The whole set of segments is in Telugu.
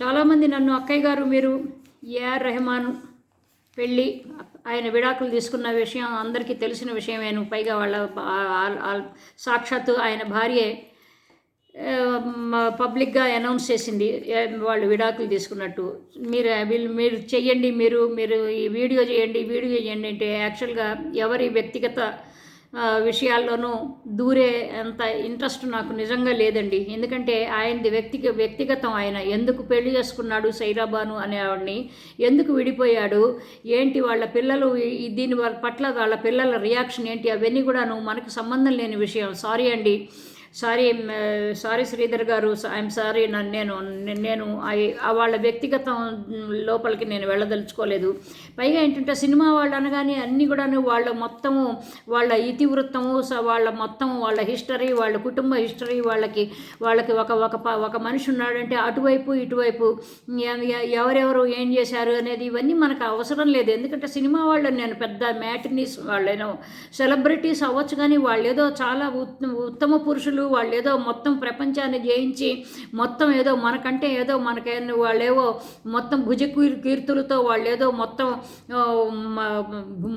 చాలామంది నన్ను అక్కయ్య గారు మీరు ఏఆర్ రెహమాన్ పెళ్ళి ఆయన విడాకులు తీసుకున్న విషయం అందరికీ తెలిసిన విషయమేను పైగా వాళ్ళ సాక్షాత్తు ఆయన భార్యే. పబ్లిక్గా అనౌన్స్ చేసింది వాళ్ళు విడాకులు తీసుకున్నట్టు. మీరు వీళ్ళు మీరు చెయ్యండి మీరు మీరు ఈ వీడియో చేయండి వీడియో చేయండి. అంటే యాక్చువల్గా ఎవరి వ్యక్తిగత విషయాల్లోనూ దూరే అంత ఇంట్రెస్ట్ నాకు నిజంగా లేదండి. ఎందుకంటే ఆయనది వ్యక్తిగ వ్యక్తిగతం ఆయన. ఎందుకు పెళ్ళి చేసుకున్నాడు సైరాబాను అనేవాడిని? ఎందుకు విడిపోయాడు? ఏంటి వాళ్ళ పిల్లలు దీని వాళ్ళ పట్ల వాళ్ళ పిల్లల రియాక్షన్ ఏంటి? అవన్నీ కూడాను మనకు సంబంధం లేని విషయం. సారీ అండి. సారీ సారీ శ్రీధర్ గారు ఐఎమ్ సారీ నన్ను నేను నేను వాళ్ళ వ్యక్తిగతం లోపలికి నేను వెళ్ళదలుచుకోలేదు. పైగా ఏంటంటే సినిమా వాళ్ళు అనగానే అన్నీ కూడా వాళ్ళ మొత్తము వాళ్ళ ఇతివృత్తము స- వాళ్ళ మొత్తం వాళ్ళ హిస్టరీ వాళ్ళ కుటుంబ హిస్టరీ వాళ్ళకి వాళ్ళకి ఒక ఒక ప- ఒక మనిషి ఉన్నాడంటే అటువైపు ఇటువైపు ఎవరెవరు ఏం చేశారు అనేది ఇవన్నీ మనకు అవసరం లేదు. ఎందుకంటే సినిమా వాళ్ళు నేను పెద్ద మ్యాటినీస్ వాళ్ళేనో సెలబ్రిటీస్ అవ్వచ్చు కానీ వాళ్ళు ఏదో చాలా ఉత్తమ పురుషులు వాళ్ళు ఏదో మొత్తం ప్రపంచాన్ని జయించి మొత్తం ఏదో మనకంటే ఏదో మనకే వాళ్ళేవో మొత్తం భుజ కీర్తులతో వాళ్ళు ఏదో మొత్తం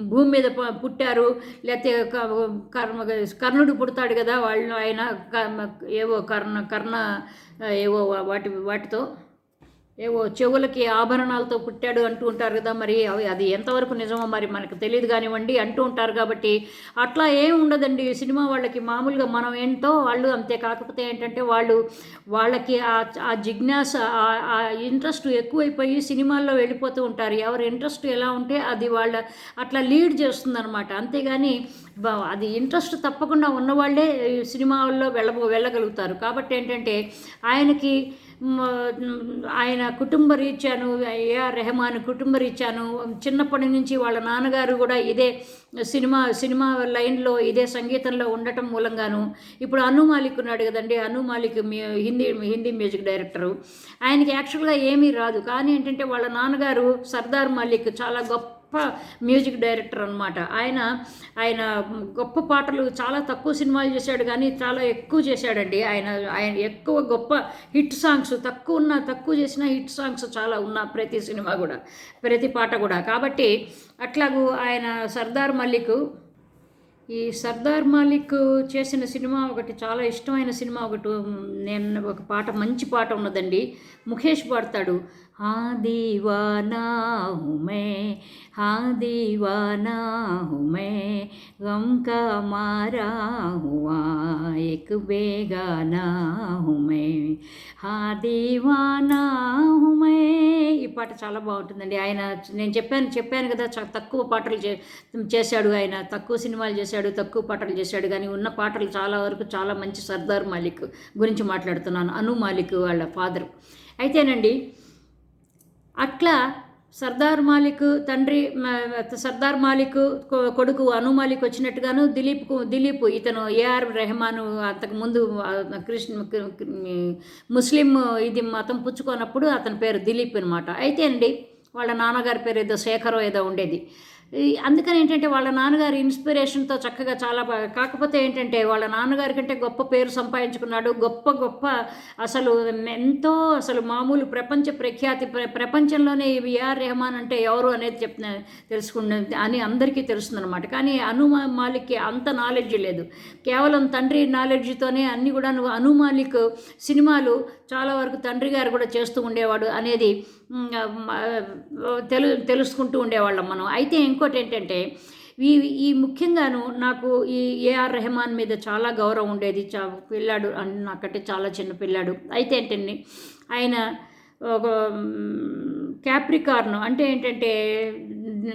భూమి మీద పుట్టారు. లేకపోతే కర్మ కర్ణుడు పుడతాడు కదా వాళ్ళు ఆయన క- ఏవో కర్ణ కర్ణ ఏవో వాటి వాటితో. ఏవో చెవులకి ఆభరణాలతో పుట్టాడు అంటూ ఉంటారు కదా మరి అవి అది ఎంతవరకు నిజమో మరి మనకు తెలియదు కానివ్వండి అంటూ ఉంటారు కాబట్టి అట్లా ఏం ఉండదండి. సినిమా వాళ్ళకి మామూలుగా మనం ఏంటో వాళ్ళు అంతే. కాకపోతే ఏంటంటే వాళ్ళు వాళ్ళకి ఆ ఆ జిజ్ఞాస ఆ- ఇంట్రెస్ట్ ఎక్కువైపోయి సినిమాల్లో వెళ్ళిపోతూ ఉంటారు. ఎవరి ఇంట్రెస్ట్ ఎలా ఉంటే అది వాళ్ళ అట్లా లీడ్ చేస్తుందనమాట అంతేగాని అది ఇంట్రెస్ట్ తప్పకుండా ఉన్నవాళ్ళే ఈ సినిమాల్లో వెళ్ళ వెళ్ళగలుగుతారు. కాబట్టి ఏంటంటే ఆయనకి ఆయన కుటుంబ రీత్యాను ఏఆర్ రెహమాన్ కుటుంబ రీత్యాను చిన్నప్పటి నుంచి వాళ్ళ నాన్నగారు కూడా ఇదే సినిమా సినిమా లైన్లో ఇదే సంగీతంలో ఉండటం మూలంగాను. ఇప్పుడు అను మాలిక్ ఉన్నాడు కదండి అను మాలిక్ మ్యూ- హిందీ హిందీ మ్యూజిక్ డైరెక్టరు. ఆయనకి యాక్చువల్గా ఏమీ రాదు. కానీ ఏంటంటే వాళ్ళ నాన్నగారు సర్దార్ మాలిక్ చాలా గొప్ప గొప్ప మ్యూజిక్ డైరెక్టర్ అనమాట ఆయన ఆయన గొప్ప పాటలు చాలా తక్కువ సినిమాలు చేశాడు కానీ చాలా ఎక్కువ చేశాడండి. ఆయన ఆయన ఎక్కువ గొప్ప హిట్ సాంగ్స్ తక్కువ ఉన్న తక్కువ చేసిన హిట్ సాంగ్స్ చాలా ఉన్న ప్రతి సినిమా కూడా ప్రతి పాట కూడా. కాబట్టి అట్లాగూ ఆయన సర్దార్ మల్లిక్ ఈ సర్దార్ మాలిక్ చేసిన సినిమా ఒకటి చాలా ఇష్టమైన సినిమా ఒకటి నేను ఒక పాట మంచి పాట ఉన్నదండి. ముఖేష్ పాడతాడు. హా దీవానా హుమే హా దీవానా హుమే గమ్ కా మారా హువా ఎక్ బేగానా హుమే. హా దీవానా హుమే. ఈ పాట చాలా బాగుంటుందండి. ఆయన నేను చెప్పాను చెప్పాను కదా తక్కువ పాటలు చే చేశాడు ఆయన. తక్కువ సినిమాలు చేశాడు తక్కువ పాటలు చేశాడు. కానీ ఉన్న పాటలు చాలా వరకు చాలా మంచి సర్దార్ మాలిక్ గురించి మాట్లాడుతున్నాను. అను మాలిక్ వాళ్ళ ఫాదర్. అయితేనండి అట్లా సర్దార్ మాలిక్ తండ్రి సర్దార్ మాలిక్ కొ- కొడుకు అను మాలిక్ వచ్చినట్టుగాను దిలీప్ దిలీప్ ఇతను ఏఆర్ రెహమాన్ అంతకుముందు కృష్ణ ముస్లిం ఇది మతం పుచ్చుకున్నప్పుడు అతని పేరు దిలీప్ అనమాట అయితే అండి వాళ్ళ నాన్నగారి పేరు ఏదో శేఖరో ఏదో ఉండేది. అందుకని ఏంటంటే వాళ్ళ నాన్నగారి ఇన్స్పిరేషన్తో చక్కగా చాలా బాగా కాకపోతే ఏంటంటే వాళ్ళ నాన్నగారి కంటే గొప్ప పేరు సంపాదించుకున్నాడు. గొప్ప గొప్ప అసలు ఎంతో అసలు మామూలు ప్రపంచ ప్రఖ్యాతి ప్ర ప్రపంచంలోనే విఆర్ రెహమాన్ అంటే ఎవరు అనేది చెప్తున్నా తెలుసుకున్న అని అందరికీ తెలుస్తుందన్నమాట. కానీ అనుమా మాలిక్కి అంత నాలెడ్జ్ లేదు. కేవలం తండ్రి నాలెడ్జ్తోనే అన్ని కూడా నువ్వు అనుమాలిక్ సినిమాలు చాలా వరకు తండ్రి గారు కూడా చేస్తూ ఉండేవాడు అనేది తెలు తెలుసుకుంటూ ఉండేవాళ్ళం మనం. అయితే ఇంకోటి ఏంటంటే ఈ ఈ ముఖ్యంగాను నాకు ఈ ఏఆర్ రెహమాన్ మీద చాలా గౌరవం ఉండేది. చా పిల్లాడు నాకంటే చాలా చిన్న పిల్లాడు. అయితే ఏంటండి ఆయన ఒక క్యాప్రికార్ను అంటే ఏంటంటే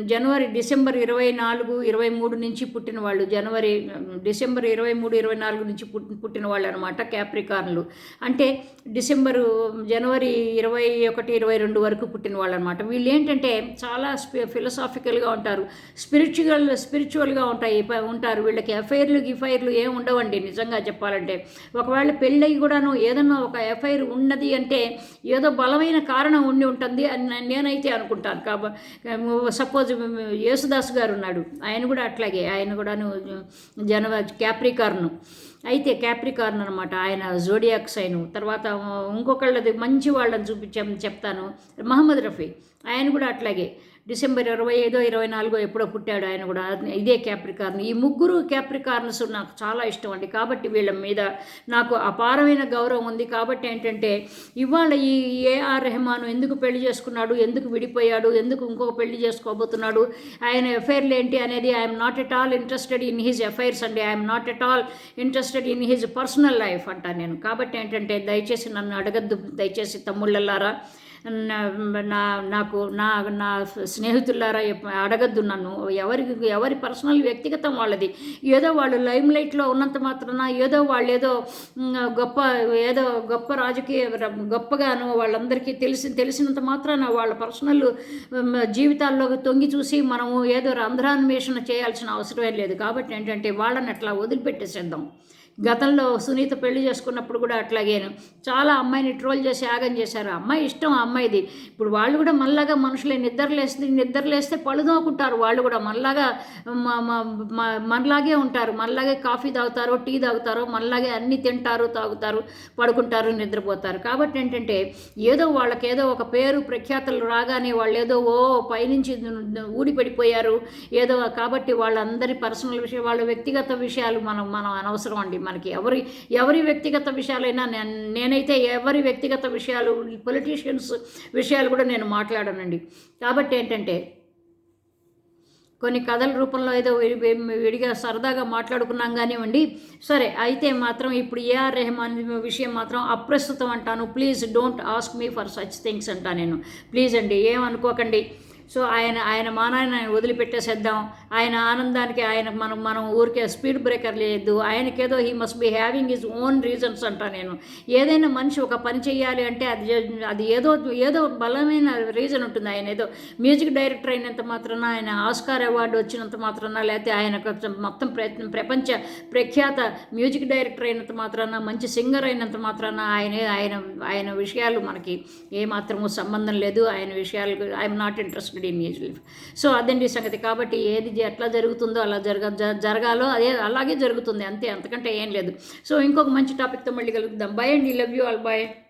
జనవరి డిసెంబర్ ఇరవై నాలుగు ఇరవై మూడు నుంచి పుట్టిన వాళ్ళు జనవరి డిసెంబర్ ఇరవై మూడు ఇరవై నాలుగు నుంచి పుట్టి పుట్టిన వాళ్ళు అనమాట క్యాప్రికార్న్లు అంటే డిసెంబరు జనవరి ఇరవై ఒకటి ఇరవై రెండు వరకు పుట్టిన వాళ్ళు అనమాట వీళ్ళు ఏంటంటే చాలా ఫిలసాఫికల్గా ఉంటారు. స్పిరిచువల్ స్పిరిచువల్గా ఉంటాయి. ఉంటారు. వీళ్ళకి ఎఫైర్లు గిఫైర్లు ఏం ఉండవండి నిజంగా చెప్పాలంటే. ఒకవేళ పెళ్ళయి కూడాను ఏదన్నా ఒక ఎఫైర్ ఉన్నది అంటే ఏదో బలమైన కారణం ఉండి ఉంటుంది అని నేనైతే అనుకుంటాను. కాబట్టి సపోజ్ యేసుదాస్ గారు ఉన్నాడు. ఆయన కూడా అట్లాగే. ఆయన కూడాను జనవ క్యాప్రికార్ను. అయితే క్యాప్రికార్న్ అనమాట ఆయన జోడియాక్ సైన్. తర్వాత ఇంకొకళ్ళది మంచి వాళ్ళని చూపించామని చెప్తాను. మహమ్మద్ రఫీ. ఆయన కూడా అట్లాగే. డిసెంబర్ ఇరవై ఐదో ఇరవై నాలుగో ఎప్పుడో పుట్టాడు ఆయన కూడా. ఇదే క్యాప్రికార్న్ ఈ ముగ్గురు క్యాప్రికార్న్స్ నాకు చాలా ఇష్టం అండి. కాబట్టి వీళ్ళ మీద నాకు అపారమైన గౌరవం ఉంది. కాబట్టి ఏంటంటే ఇవాళ ఈ ఏఆర్ రెహమాన్ ఎందుకు పెళ్ళి చేసుకున్నాడు? ఎందుకు విడిపోయాడు? ఎందుకు ఇంకొక పెళ్ళి చేసుకోబోతున్నాడు? ఆయన ఎఫైర్లు ఏంటి అనేది I'm not at all interested in his affairs అండి. I'm not at all interested in his personal life అంటాను నేను. కాబట్టి ఏంటంటే దయచేసి నన్ను అడగద్దు. దయచేసి తమ్ముళ్ళలారా నా- నా నాకు నా నా స్నేహితులారా అడగద్దు నన్ను. ఎవరి ఎవరి పర్సనల్ వ్యక్తిగతం వాళ్ళది. ఏదో వాళ్ళు లైమ్ లైట్లో ఉన్నంత మాత్రాన ఏదో వాళ్ళు ఏదో గొప్ప ఏదో గొప్ప రాజకీయ గొప్పగాను వాళ్ళందరికీ తెలిసి తెలిసినంత మాత్రాన వాళ్ళ పర్సనల్ జీవితాల్లోకి తొంగి చూసి మనము ఏదో రంధ్రాన్వేషణ చేయాల్సిన అవసరమే లేదు. కాబట్టి ఏంటంటే వాళ్ళని అట్లా వదిలిపెట్టేసేద్దాం. గతంలో సునీత పెళ్ళి చేసుకున్నప్పుడు కూడా అట్లాగేను. చాలా అమ్మాయిని ట్రోల్ చేసి యాగం చేశారు. అమ్మాయి ఇష్టం ఆ అమ్మాయిది. ఇప్పుడు వాళ్ళు కూడా మళ్ళాగా మనుషులే నిద్రలేస్తే నిద్రలేస్తే పళ్ళు తోకుంటారు వాళ్ళు కూడా మళ్ళాగా మనలాగే ఉంటారు. మనలాగే కాఫీ తాగుతారో టీ తాగుతారో మనలాగే అన్నీ తింటారు తాగుతారు పడుకుంటారు నిద్రపోతారు. కాబట్టి ఏంటంటే ఏదో వాళ్ళకి ఏదో ఒక పేరు ప్రఖ్యాతలు రాగానే వాళ్ళు ఏదో ఓ పైనుంచి ఊడిపడిపోయారు. ఏదో కాబట్టి వాళ్ళందరి పర్సనల్ విషయం వాళ్ళ వ్యక్తిగత విషయాలు మనం మనం అనవసరం అండి. మనకి ఎవరి ఎవరి వ్యక్తిగత విషయాలైనా నేను నేనైతే ఎవరి వ్యక్తిగత విషయాలు పొలిటీషియన్స్ విషయాలు కూడా నేను మాట్లాడనండి. కాబట్టి ఏంటంటే కొన్ని కథల రూపంలో ఏదో విడిగా సరదాగా మాట్లాడుకున్నాం కానివ్వండి సరే అయితే మాత్రం ఇప్పుడు ఏఆర్ రెహమాన్ విషయం మాత్రం అప్రస్తుతం అంటాను. Please don't ask me for such things అంటా నేను. ప్లీజ్ అండి ఏమనుకోకండి. సో ఆయన ఆయన మానాన్ని ఆయన వదిలిపెట్టేసేద్దాం. ఆయన ఆనందానికి ఆయన మనం మనం ఊరికే స్పీడ్ బ్రేకర్ లేదు. ఆయనకేదో he must be having his own reasons అంటా నేను. ఏదైనా మనిషి ఒక పని చేయాలి అంటే అది అది ఏదో ఏదో బలమైన రీజన్ ఉంటుంది. ఆయన ఏదో మ్యూజిక్ డైరెక్టర్ అయినంత మాత్రాన ఆయన ఆస్కార్ అవార్డు వచ్చినంత మాత్రాన లేకపోతే ఆయన మొత్తం ప్రయత్నం ప్రపంచ ప్రఖ్యాత మ్యూజిక్ డైరెక్టర్ అయినంత మాత్రాన మంచి సింగర్ అయినంత మాత్రాన ఆయన ఆయన ఆయన విషయాలు మనకి ఏమాత్రము సంబంధం లేదు. ఆయన విషయాలు I'm not interested in life so అదండి సంగతి? కాబట్టి ఏది ఎట్లా జరుగుతుందో అలా జరగ జరగాలో అదే అలాగే జరుగుతుంది. అంతే అంతకంటే ఏం లేదు. సో ఇంకొక మంచి టాపిక్తో మళ్ళీ కలుగుదాం బాయ్ అండి. Love you all bye